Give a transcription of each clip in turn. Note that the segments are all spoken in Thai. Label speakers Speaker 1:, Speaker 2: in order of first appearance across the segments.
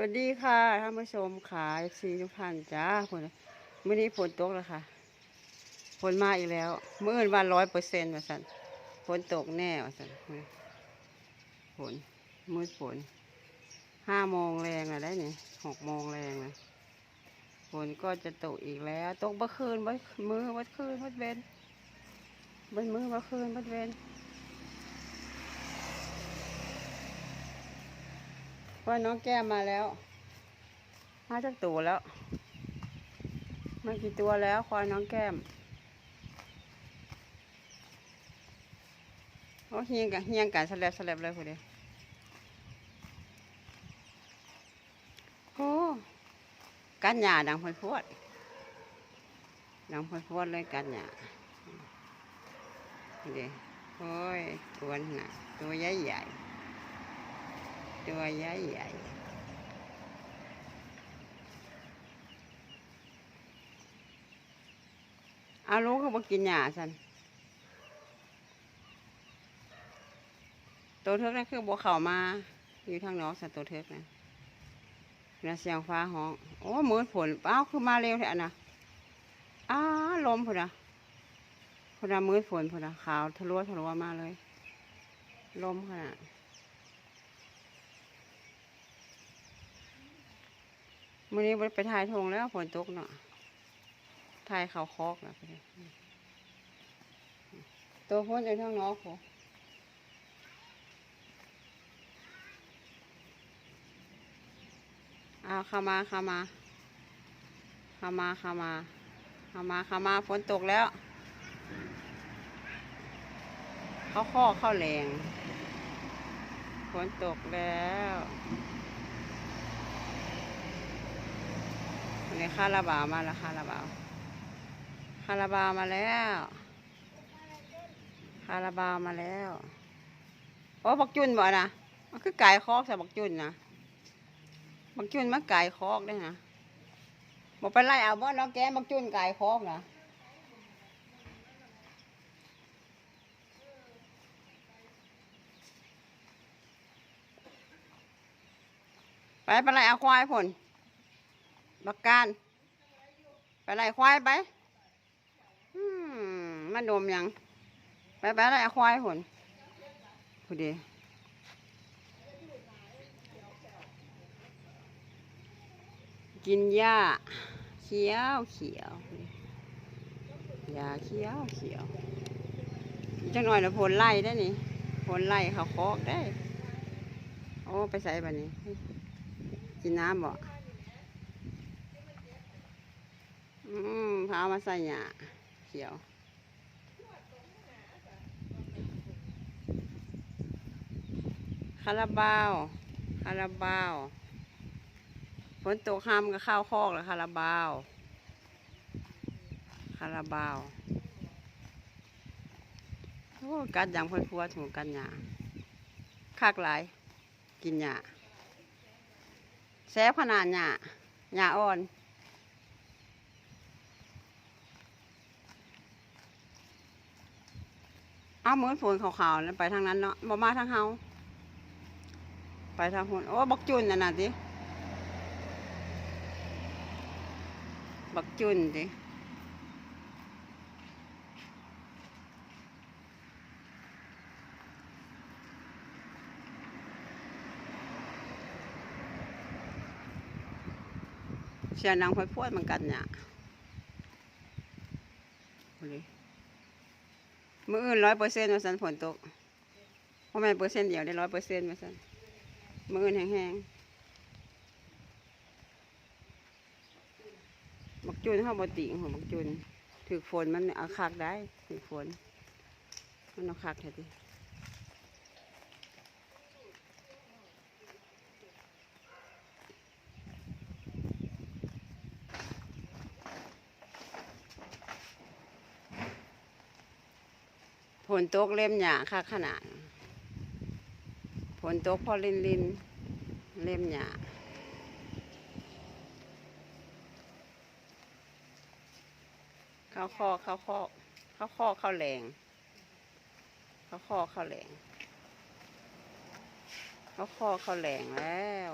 Speaker 1: วัสดีค่ะท่านผู้ชมขาเอฟซีทุกท่านจ้าฝนมื่อนี้ฝนตกแล้วค่ะฝนมาอีกแล้วเมื่ออื่นวันร้อยเปอร์เซ็นต์ว่าสันฝนตกแน่ว่าสันฝนมืดฝนห้าโมงแรงแล้วได้เนี่ยหกโมงแรงแล้วฝนก็จะตกอีกแล้ว ตกเมื่อคืนเมื่อมือเมื่อคืนเมื่อเวนเมื่อมือเมื่อคืนเมื่อเวน ว่าน้องแก้มมาแล้ว มาจากตัวแล้ว มากี่ตัวแล้วควายน้องแก้มโอ้เฮียงกันเฮียงกันสลับสลับเลยพอดียโอ้กันหยาดังพลพวดดังพลพวดเลยกันหยาเดี๋ยวโอ้ยตัวหนักตัวใหญ่ใหญ่ ตัวใหญ่ๆเอาลูกเขาบอกกินหญ้าสันตัวเทิกนั่นคือบัวเข่ามา อยู่ทางนอกสันตัวเทิกนะนะเสียงฟ้าห้อง โอ้มืดฝนเอ้าคือมาเร็วแท้นะอ้าลมพุ่นนะพุ่นนะมืดฝนพุ่นนะขาวทะลุทะลุมาเลย ลมขนาด มื่อนี้ไปถ่ายทงแล้วฝนตกเนาะทายเขาคอกนะตัวพ้นอยู่ทางนอกผมเอาขามาขามาขามาขามาขามาขามาฝนตกแล้ว เขาคอกเข้าแรงฝนตกแล้ว อันนี้ค่าระบาวมาแล้วคาระบาวคาราบาวมาแล้วคาราบาวมาแล้วโอ้บักจุนบ่นะมันคือไก่คอกใส่บักจุนนะบักจุนมันไก่คอกได้นะบอกไปไล่เอาบ่น้องแก้บักจุนไก่คอกนะไปไปไล่เอาควายผล บักการไปไล่ควายไปมมันดมยัง ไปไปไล่เอาควายผลพอดีกินหญ้าเขียวเขียวหญ้าเขียวเขียวจังหน่อยนะผลไล่ได้นี่ผลไล่เขาคอกได้ โอ้ ไปใส่บันนี้ กินน้ำบ่ อืมพามาใส่หญ้าเขียว คาราบาว คาราบาวฝนตกห้ามก็ข้าวคอกแล้วคาราบาว คาราบาว โอ้กัดอย่างพื่นพัวถูกกันหญ้าคักหลาย กินหญ้าแซ่ขนาดหญ้าหญ้าอ่อน อาเหมือนฝนขาวๆแล้วไปทางนั้นเนาะบ่มาทางเฮาไปทางฝนโอ้บักจุนน่ะน่ะดิบักจุนดิเสียงดังพวยพวดเหมือนกันเนี่ยเอเลย มืออื่นร้อยเปอร์เซ็นต์มาสันฝนตกเพราะไม่นเปอร์เซ็นต์เดียวได้ร้อยเปอร์เซ็นต์มาสันมืออื่นแห้งๆบักจุนเข้าบติงของบักจุนถือฝนมันเอาคักได้ถือฝนมันเอาคักแท้ดิ นตกเล่มหยาคักขนาดฝนตกพอลินลินเล่มหยาเข้าคอกเข้าคอกเข้าคอกเข้าแรงเข้าคอกเข้าแรงเข้าคอกเข้าแรงแล้ว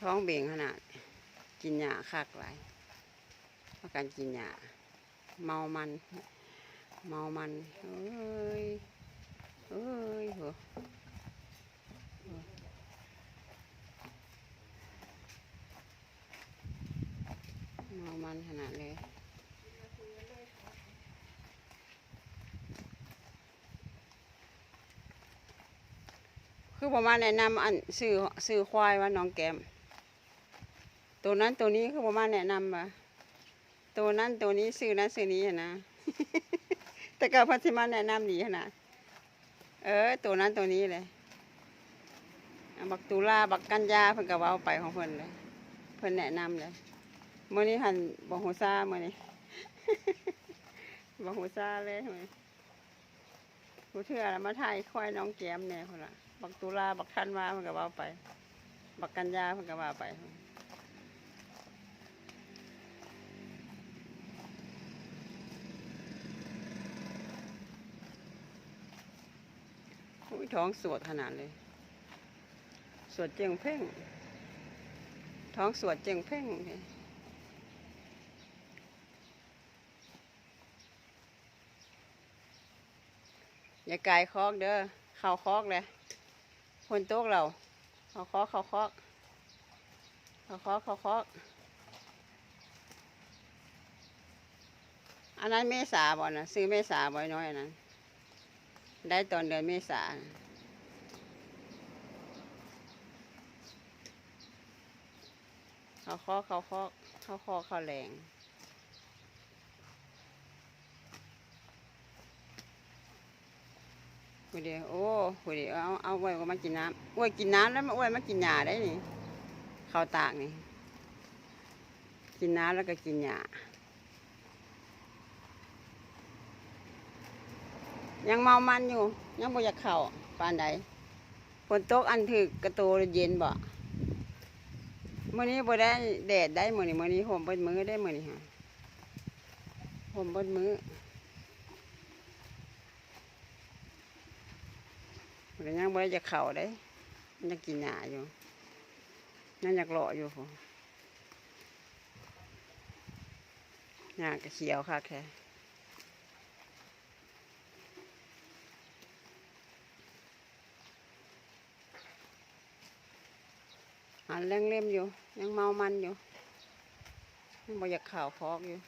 Speaker 1: ท้องเบ่งขนาด กินหญ้าคักหลายเพราะการกินหญ้าเมามัน เมามันเอ้ยเอ้ยโหเมามันขนาดเลยคือประมาแนะนำอันซื้อซื้อควายว่าน้องแก้มตัวนั้นตัวนี้คือประมาแนะนำมาตัวนั้นตัวนี้ซื้อนั้นซื้อนี้นะ แต่ก็พัฒมาแนะนำดีขนาดเออตัวนั้นตัวนี้เลยบักตุลาบักกัญญาเพิ่นก็เว้าไปของเพิ่นเลยเพิ่นแนะนำเลยมื้อนี้หันบ่ฮู้ซาเมื้อนี้บ่ฮู้ซาเลยมื้อนผู้เทื่อละมาถ่ายควายน้องแก้มแน่พุ่นละบักตุลาบักทันวาเพิ่นก็เว้าไป บักกัญญาเพิ่นก็ว่าไป อุ้ยท้องสวดขนาดเลย สวดเจียงเพ่ง ท้องสวดเจียงเพ่งเลยอย่ากายคอกเด้อเข่าคอกเลยคนโต๊ะเราเข่าคอกเข่าคอกเข่าคอกเข่าคอกอันนั้นเมษาบ่นะซื้อเมษาบ่น้อยอันนั้น ได้ตอนเดือนเมษาเขาข้อเขาข้อเขาข้อเขาแรงคุยเดียวโอ้คุยเดียวเอาเอาไว้ก็มากินน้ำไว้กินน้ำแล้วมาไว้มากินหญ้าได้นี่ข้าวตากนี่ กินน้ำแล้วก็กินหญ้า ยังเมามันอยู่ ยังบ่อยากเข่าปานใดฝนตกอันถึกกระโตเย็นบ่มื้อนี้บ่ได้แดดได้มื้อนี้มื้อนี้ห่มเบิดมื้อได้มื้อนี้ฮะห่มเบิดมื้อมันยังบ่ได้จะเข่าได้มันยังกินหญ้าอยู่ยังอยากเลาะอยู่พุ่นาก็เขียวคักแท้ เล่งเล่มอยู่ ยังเมามันอยู่ยังบ่อยากข่าวฟอกอยู่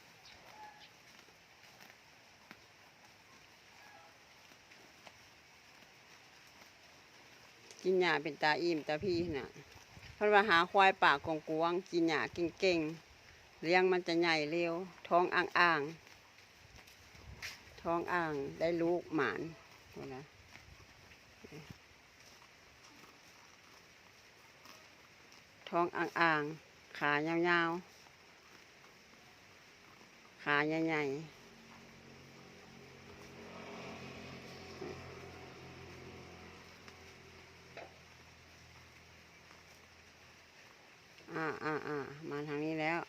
Speaker 1: กินหญ้าเป็นตาอิ่มตาพี่น่ะเพราะว่าหาควายป่ากงกวง กินหญ้าเก่งๆเลี้ยงมันจะใหญ่เร็ว ท้องอ่างๆท้องอ่างได้ลูกหมานเวลา ท้องอ่างๆ ขายาวๆ ขาใหญ่ๆ อ่าอ่าอ่ามาทางนี้แล้ว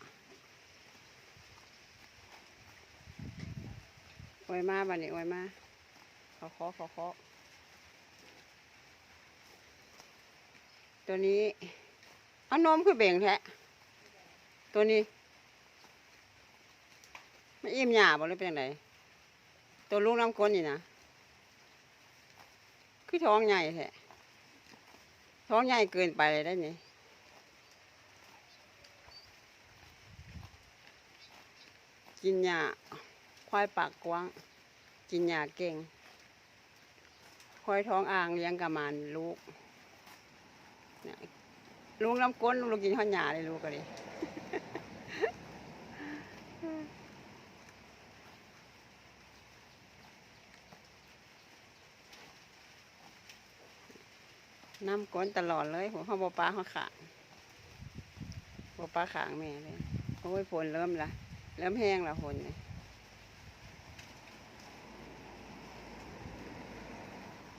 Speaker 1: อวยมาบันนี้อวยมาเขาเคาะเขาเคาะตัวนี้ อานมคือเบ่งแท้ตัวนี้มันอิ่มหยาบ่หรือเป็นไงตัวลูกน้ำก้นนี่นะคือท้องใหญ่แท้ท้องใหญ่เกินไปเลยได้นี่กินหญ้าควายปากกว้าง กินหญ้าเก่งควายท้องอ่างเลี้ยงกับมันลูก ลุงน้ำก้นลุงกินข้าวหยาเลยลูกก็ดิน้ำก้นตลอดเลยผมเขาบปลาเขาวขางบอปลาขางแม่เลยโอ้ยฝนเริ่มละเริ่มแห้งละฝนเลย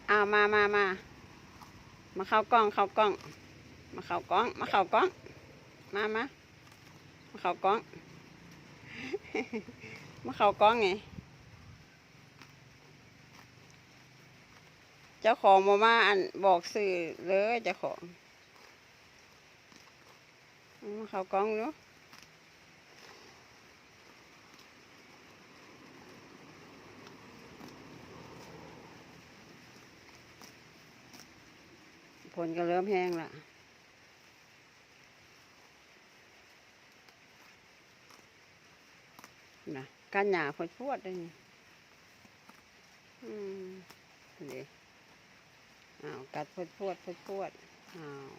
Speaker 1: อ้าวมามามามาเข้ากล้องเข้ากล้อง มาเข้ากล้อง มาเข้ากล้อง มามามาเข้ากล้อง มาเข้ากล้องไง เจ้าของมามาอันบอกสื่อเลยเจ้าของ มาเข้ากล้องเนาะผลก็เริ่มแห้งละ นะการหยาพดพวดได้นี่อืมนี่อ้าวกัดพดพวดพดพวดอ้าว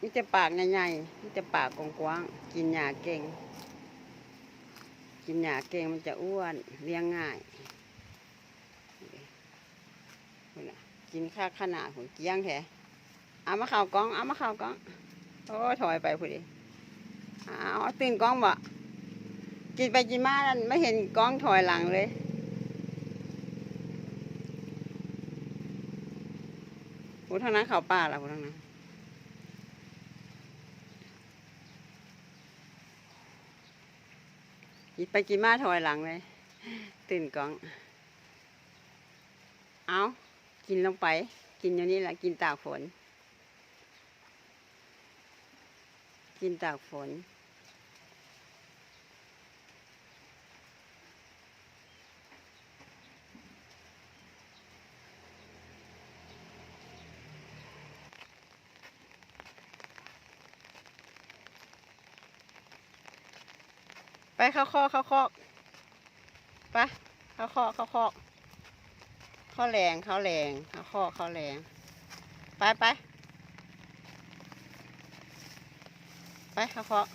Speaker 1: นี่จะปากใหญ่ๆนี่จะปากกว้างๆกินหญ้าเก่ง กินหญ้าเก่งมันจะอ้วนเลี้ยงง่ายกินข้าวขนาดหุ่นเกี้ยงแท้เอามาเข่ากล้อง เอามาเข่ากล้อง โอ้ถอยไปพอดีเอาตื่นกล้องบ่ กินไปกินมาไม่เห็นกล้องถอยหลังเลยโอ้ทางนั้นเขาป่าละโอ้ทางนั้นกินไปกินมาถอยหลังเลย ตื่นกล้อง เอากินลงไป กินอยู่นี่แหละกินตากฝน กินตากฝน ไปเข้าคอกเข้าคอกไปเข้าคอกเข้าคอกเข้าแรงเข้าแรงเข้าคอกเข้าแรงไปไปไปเข้าคอก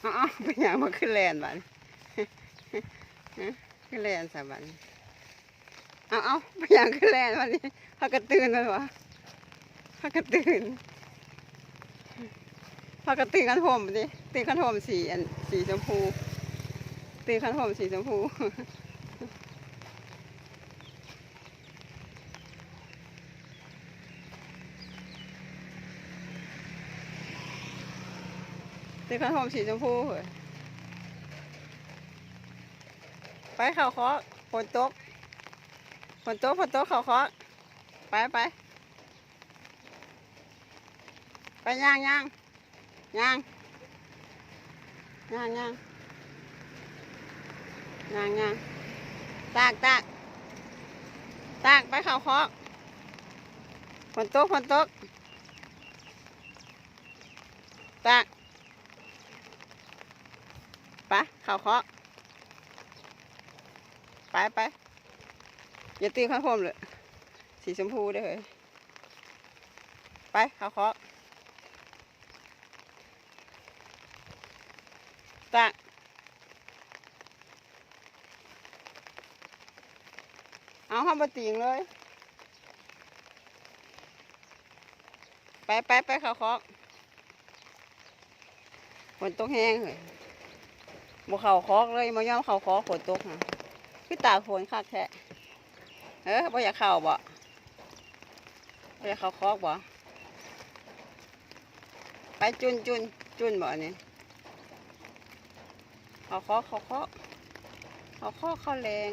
Speaker 1: เอาเอาไปอย่างมาขึ้นแลนบันขึ้นแลนสาบันเอาเอาไปอย่างขึ้นแลนวันนี้พากกระตื่นมันวะพากระตื่น พากระตีกันผมดิตีกันผมสีอันสีชมพูตีกันผมสีชมพูตีกันผมสีชมพูเหรอไปเข่าเคาะฝนตกฝนตกฝนตกเข่าเคาะไปไปไปย่างย่าง ย่างย่างย่างย่างย่างตากตากตากไปเข่าคอกฝนตกฝนตกตากไปเข่าคอกไปไปอย่าตีข้างผมเลยสีชมพูได้เลยไปเข่าคอก ตะเอาห้ามปติงเลย ไปไปไปเขาเคาะฝนตกแห้งเลยบ่เขาเคาะเลยมาย่อมเขาเคาะฝนตกนะคือตากฝนคักแท้เออบ่อยากเข้าบ่บ่อยากเข้าเคาะบ่ไปจุนจุนจุนบ่อันนี่ เขาเคาะเขาเคาะเขาเคาะเขาแรง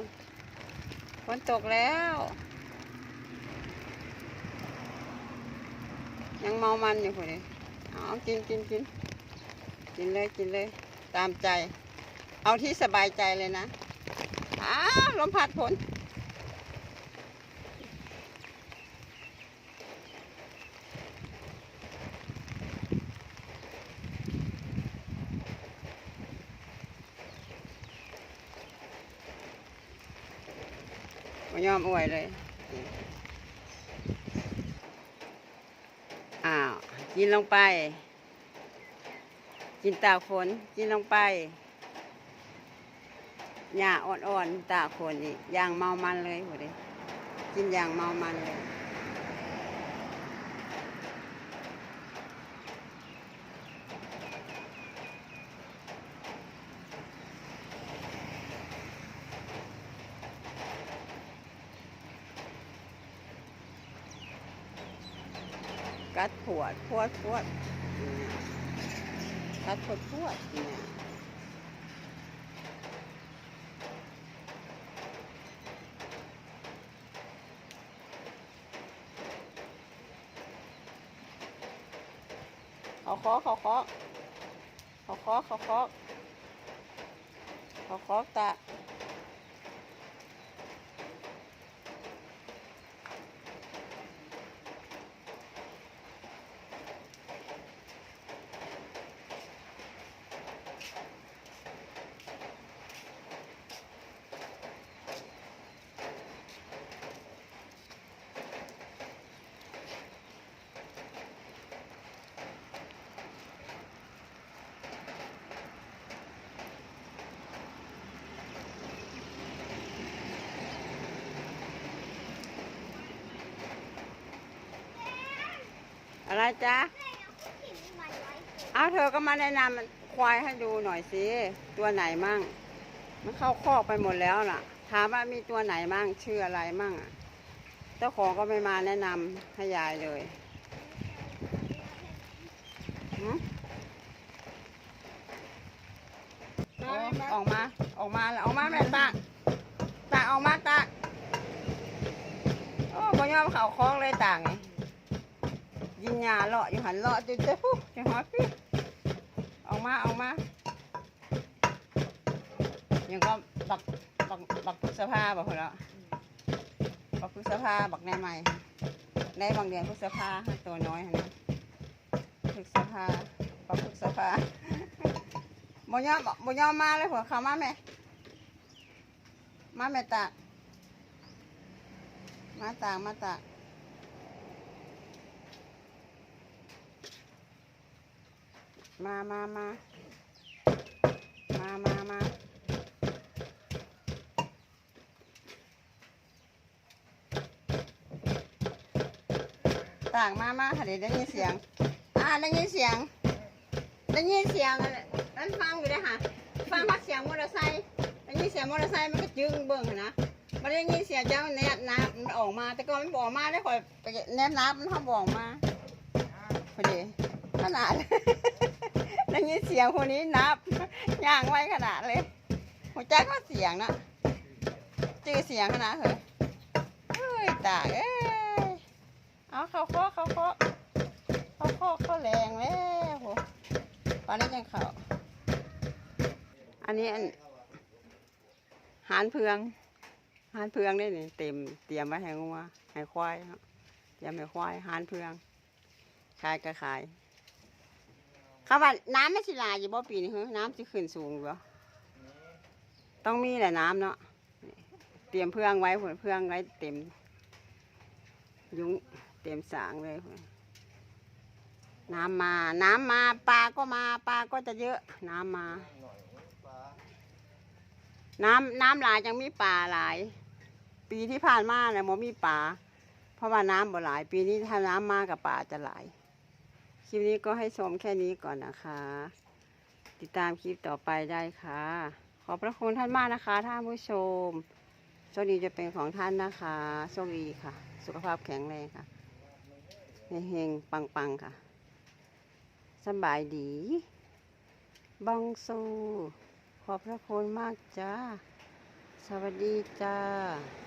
Speaker 1: ฝนตกแล้ว ยังเมามันอยู่คนนี้เอากินกินกินกินเลยกินเลย ตามใจ เอาที่สบายใจเลยนะอ้าลมพัดฝน ยอมอวยเลย อ้าว กินลงไป กินตาคนกินลงไปหญ้าอ่อนๆตาคนนี่อย่างเมามันเลยหมดเลยกินอย่างเมามันเลย กัดขวดพวดพวดกัดพวดพวดเนี่ยเขาเคาะเขาเคาะเขาเคาะเขาเคาะเขาเคาะตา อะไรจ๊ะ เอาเธอก็มาแนะนำควายให้ดูหน่อยสิ ตัวไหนมั่ง มันเข้าคอกไปหมดแล้วน่ะ ถามว่ามีตัวไหนมั่ง ชื่ออะไรมั่งอะ เจ้าของก็ไม่มาแนะนำให้ยายเลยหืมโอ้ออกมา ออกมาแล้วออกมาแม่ตากตากออกมาตากโอ้บ่ยอมเขาคอกเลยต่างไง ยิงยาเลาะอยู่หันเลาะจุดเจ้าผู้จะหอพี่ออกมาออกมายังก็บักบักบักพฤษภาบอกคนละบักพฤษภาบักในใหม่ในบางเดือนพฤษภาตัวน้อยหันะพฤษภาบักพฤษภาบ่ยอมบ่ยอมมาเลยหัวเขามาแม่มาแม่ตามาตากมาตาก มามามามามามาต่างมามาเดี๋ยวได้ยินเสียง อ่าได้ยินเสียง ได้ยินเสียงนั่นฟังอยู่เลยค่ะ ฟังพักเสียงมอเตอร์ไซค์ได้ยินเสียงมอเตอร์ไซค์มันก็จึงเบิ่งนะมันได้ยินเสียงเจ้าแนบน้ำมันออกมา แต่ก่อนมันบอกมาได้คอยแนบน้ำมันเขาบอกมาพอดีขนาด ได้ยินเสียงคนนี้นับย่างไว้ขนาดเลย หัวใจก็เสียงนะจือเสียงขนาดเหรอเฮ้ยตาเอ้ยเอาเขาเคาะเขาเคาะเขาเคาะเขาแรงแล้วโหตอนนี้ยังเขาอันนี้อันหานเพืองหานเพืองได้นี่เต็มเตรียมไว้ให้งัวให้ควายเนาะเตรียมให้ควายหานเพืองขายก็ขาย เขาว่าน้ำไม่สิลายอยู่บ่ปีนี้เหรอน้ำจะขึ้นสูงอยู่บ่ต้องมีแหละน้ำเนาะเตรียมเพื่องไว้พุ่นเพื่องไว้เต็ม ยุ้งเต็มสางเลยน้ำมา น้ำมาปลาก็มาปลาก็จะเยอะ น้ำมา น้ำน้ำหลายยังมีปลาหลาย ปีที่ผ่านมาเนี่ยมมีปลาเพราะว่าน้ำบ่หลาย ปีนี้ถ้าน้ำมากกับป่าจะหลาย ลิปนี้ก็ให้ชมแค่นี้ก่อนนะคะ ติดตามคลิปต่อไปได้ค่ะ ขอบพระคุณท่านมากนะคะท่านผู้ชมโชคดีจะเป็นของท่านนะคะโชคดีค่ะ สุขภาพแข็งแรงค่ะเฮงๆปังๆค่ะสบายดีบังสูขอบพระคุณมากจ้า สวัสดีจ้า